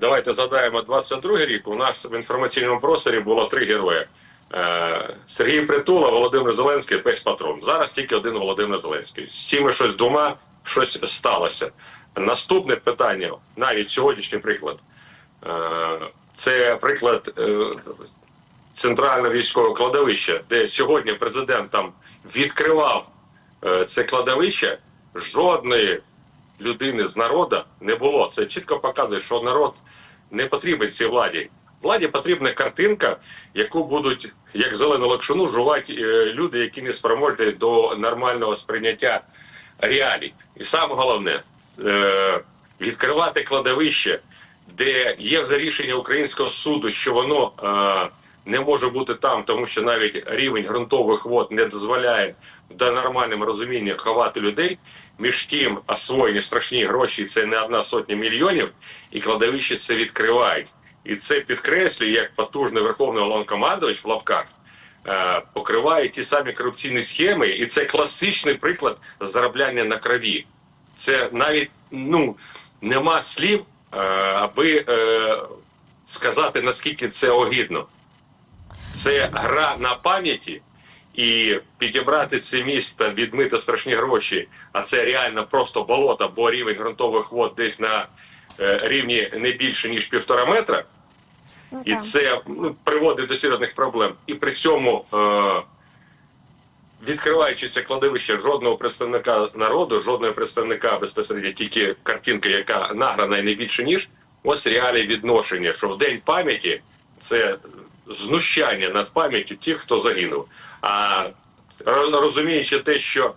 Давайте згадаємо 22 рік. У нас в інформаційному просторі було три герої: Е, Сергій Притула, Володимир Зеленський, Песь Патрон. Зараз тільки один Володимир Зеленський. З цими щось двома щось сталося. Наступне питання, навіть сьогоднішній приклад. Е, Це приклад е, центрального військового кладовища, де сьогодні президент там відкривав це кладовище. Жодної людини з народу не було. Це чітко показує, що народ не потрібен цій владі. Владі потрібна картинка, яку будуть як зелену лакшину жувати е, люди, які не спроможні до нормального сприйняття реалій. І саме головне е, відкривати кладовище, де є вже рішення українського суду, що воно е, не може бути там, тому що навіть рівень ґрунтових вод не дозволяє до нормальному розумінні ховати людей. Між тим освоєні страшні гроші, це не одна сотня мільйонів, і кладовище це відкривають. І це підкреслює, як потужний верховний головнокомандувач в лапках е, покриває ті самі корупційні схеми, і це класичний приклад заробляння на крові. Це навіть ну нема слів, е, аби е, сказати наскільки це огідно. Це гра на пам'яті, і підібрати це місто, відмити страшні гроші, а це реально просто болото, бо рівень ґрунтових вод десь на е, рівні не більше ніж півтора метра. Ну, І це ну, приводить до серйозних проблем. І при цьому, е, відкриваючи це кладовище, жодного представника народу, жодного представника безпосередньо тільки картинка, яка награна і не більше ніж, ось реалії відношення, що в день пам'яті це знущання над пам'яттю тих, хто загинув. А розуміючи те, що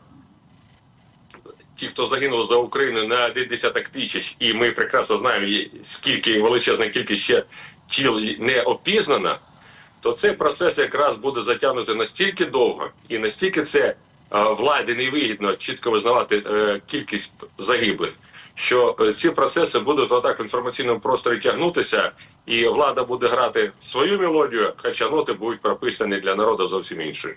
ті, хто загинув за Україну на десяток тисяч, і ми прекрасно знаємо, скільки величезна кількість ще тіл не опізнана, то цей процес якраз буде затягнути настільки довго, і настільки це владі невигідно чітко визнавати е, кількість загиблих, що е, ці процеси будуть отак в інформаційному просторі тягнутися, і влада буде грати свою мелодію, хоча ноти будуть прописані для народу зовсім інші.